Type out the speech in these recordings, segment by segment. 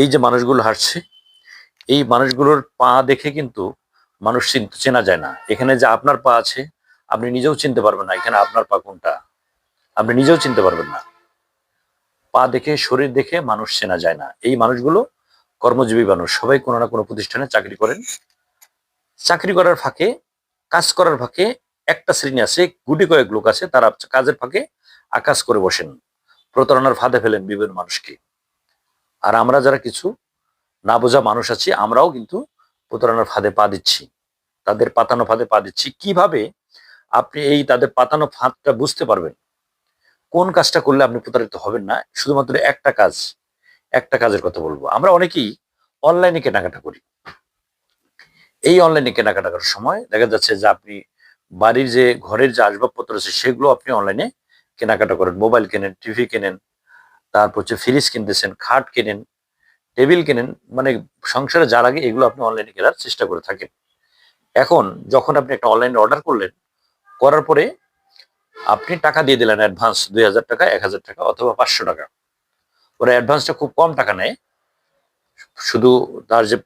এই যে মানুষগুলো হাঁটছে, এই মানুষগুলোর পা দেখে কিন্তু মানুষ চেনা যায় না। এখানে যে আপনার পা আছে, আপনি নিজেও চিনতে পারবেন না এখানে আপনার পা কোনটা। আপনি নিজেও চিনতে পারবেন না। পা দেখে, শরীর দেখে মানুষ চেনা যায় না। এই মানুষগুলো কর্মজীবী মানুষ। সবাই কোনো না কোনো প্রতিষ্ঠানে চাকরি করেন। চাকরি করার ফাঁকে, কাজ করার ফাঁকে একটা শ্রেণি আছে, গুটি কয়েক লোক আছে, তারা কাজের ফাঁকে আকাশ করে বসেন। প্রতারণার ফাঁদে ফেলেন বিভিন্ন মানুষকে। আর আমরা যারা কিছু না বোঝা মানুষ আছি, আমরাও কিন্তু প্রতারণার ফাঁদে পা দিচ্ছি। তাদের পাতানো ফাঁদে পা দিচ্ছি। কীভাবে আপনি এই তাদের পাতানো ফাঁদটা বুঝতে পারবেন? কোন কাজটা করলে আপনি প্রতারিত হবেন না? শুধুমাত্র একটা কাজ, একটা কাজের কথা বলব। আমরা অনেকেই অনলাইনে কেনাকাটা করি। এই অনলাইনে কেনাকাটা করার সময় দেখা যাচ্ছে যে আপনি বাড়ির যে ঘরের যে আসবাবপত্র আছে, সেগুলো আপনি অনলাইনে কেনাকাটা করেন। মোবাইল কেনেন, টিভি কেনেন তারপর হচ্ছে ফ্রিজ কিনতেছেন, খাট কেনেন, টেবিল কেনেন মানে সংসারে যা লাগে এগুলো আপনি অনলাইনে কেনার চেষ্টা করে থাকেন। এখন যখন আপনি একটা অনলাইনে অর্ডার করলেন, করার পরে আপনি টাকা দিয়ে দিলেন অ্যাডভান্স দুই হাজার টাকা, এক হাজার টাকা অথবা পাঁচশো টাকা। ওরা অ্যাডভান্সটা খুব কম টাকা নেয়, শুধু তার যে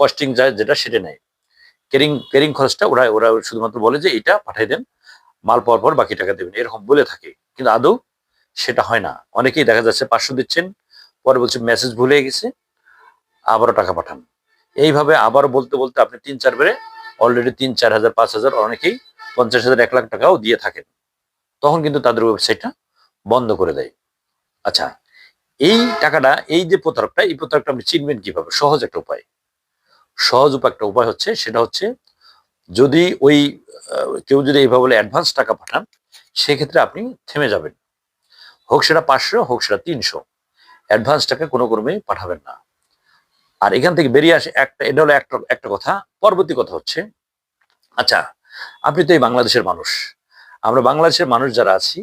কস্টিং যায় যেটা সেটা নেয়। কেরিং কেরিং খরচটা ওরা ওরা শুধুমাত্র বলে যে, এটা পাঠিয়ে দেন, মাল পাওয়ার পর বাকি টাকা দেবেন। এরকম বলে থাকে। কিন্তু আদৌ সেটা হয় না। অনেকেই দেখা যাচ্ছে পাঁচশো দিচ্ছেন, পরে বলছে মেসেজ ভুলে গেছে, আবারও টাকা পাঠান। এইভাবে আবারও বলতে বলতে আপনি তিন চার বেড়ে অলরেডি তিন, চার হাজার, পাঁচ হাজার অনেকেই পঞ্চাশ হাজার, এক লাখ টাকাও দিয়ে থাকেন। তখন কিন্তু তাদের ওয়েবসাইটটা বন্ধ করে দেয়। আচ্ছা এই টাকাটা, এই যে প্রতারকটা, এই প্রতারকটা আপনি চিনবেন কীভাবে? সহজ একটা উপায়। সহজ উপায় একটা উপায় হচ্ছে, সেটা হচ্ছে যদি ওই কেউ যদি এইভাবে অ্যাডভান্স টাকা পাঠান, সেক্ষেত্রে আপনি থেমে যাবেন। হোক সেটা পাঁচশো, হোক সেটা তিনশো। অ্যাডভান্স টাকা কোনো ক্রমেই পাঠাবেন না। আর এখান থেকে বেরিয়ে আসে একটা, এটা হলো একটা একটা কথা। পরবর্তী কথা হচ্ছে আচ্ছা আপনি তো এই বাংলাদেশের মানুষ। আমরা বাংলাদেশের মানুষ যারা আছি,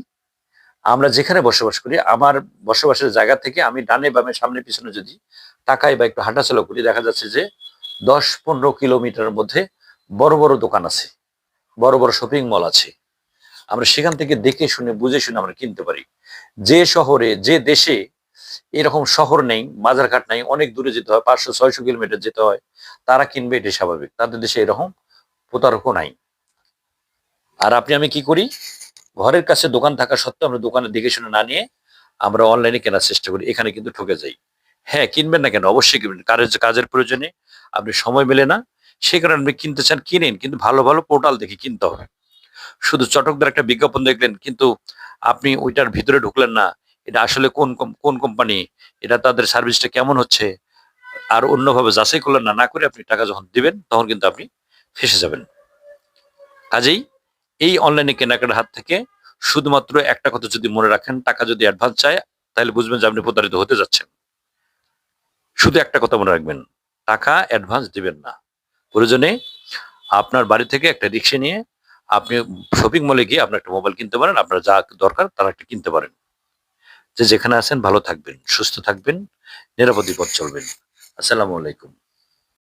আমরা যেখানে বসবাস করি, আমার বসবাসের জায়গা থেকে আমি ডানে বামে সামনে পিছনে যদি টাকায় বা একটু হাঁটাচলা করি, দেখা যাচ্ছে যে দশ পনেরো কিলোমিটারের মধ্যে বড় বড় দোকান আছে, বড় বড় শপিং মল আছে। আমরা সেখান থেকে দেখে শুনে, বুঝে শুনে আমরা কিনতে পারি। যে শহরে, যে দেশে এরকম শহর নেই বাজারঘাট নেই, অনেক দূরে যেতে হয়, পাঁচশো, ছয়শো কিলোমিটার যেতে হয়, তারা কিনবে, এটাই স্বাভাবিক। তাদের দেশে এরকম প্রতারকও নাই। আর আপনি, আমি কি করি? ঘরের কাছে দোকান থাকা সত্ত্বেও আমরা দোকানে দেখে শুনে না নিয়ে আমরা অনলাইনে কেনার চেষ্টা করি, এখানে কিন্তু ঠকে যাই। হ্যাঁ কিনবেন না কেন? অবশ্যই কিনবেন। কাজের কাজের প্রয়োজনে আপনি সময় মেলে না, সে কারণে আপনি কিনতে চান, কিনেন, কিন্তু ভালো ভালো পোর্টাল দেখে কিনতে হবে। শুধু চটকদার একটা বিজ্ঞাপন দেখলেন, কিন্তু আপনি ওইটার ভিতরে ঢুকলেন না। এটা আসলে কোন কোন কোম্পানি এটা তাদের সার্ভিসটা কেমন হচ্ছে? আর অন্যভাবে যাচাই করলেন না না করে আপনি টাকা যখন দিবেন, তখন কিন্তু আপনি ফেসে যাবেন। কাজেই এই অনলাইনে কেনাকাটার হাত থেকে শুধুমাত্র একটা কথা যদি মনে রাখেন, টাকা যদি অ্যাডভান্স চায়, তাহলে বুঝবেন যে আপনি প্রতারিত হতে যাচ্ছেন। শুধু একটা কথা মনে রাখবেন, টাকা অ্যাডভান্স দিবেন না। প্রয়োজনে আপনার বাড়ি থেকে একটা রিক্সা নিয়ে আপনি শপিং মলে গিয়ে আপনার একটা মোবাইল কিনতে পারেন, আপনার যা দরকার তারা একটা কিনতে পারেন। যে যেখানে আছেন ভালো থাকবেন, সুস্থ থাকবেন, নিরাপদ বিপদ চলবেন। আসসালামু আলাইকুম।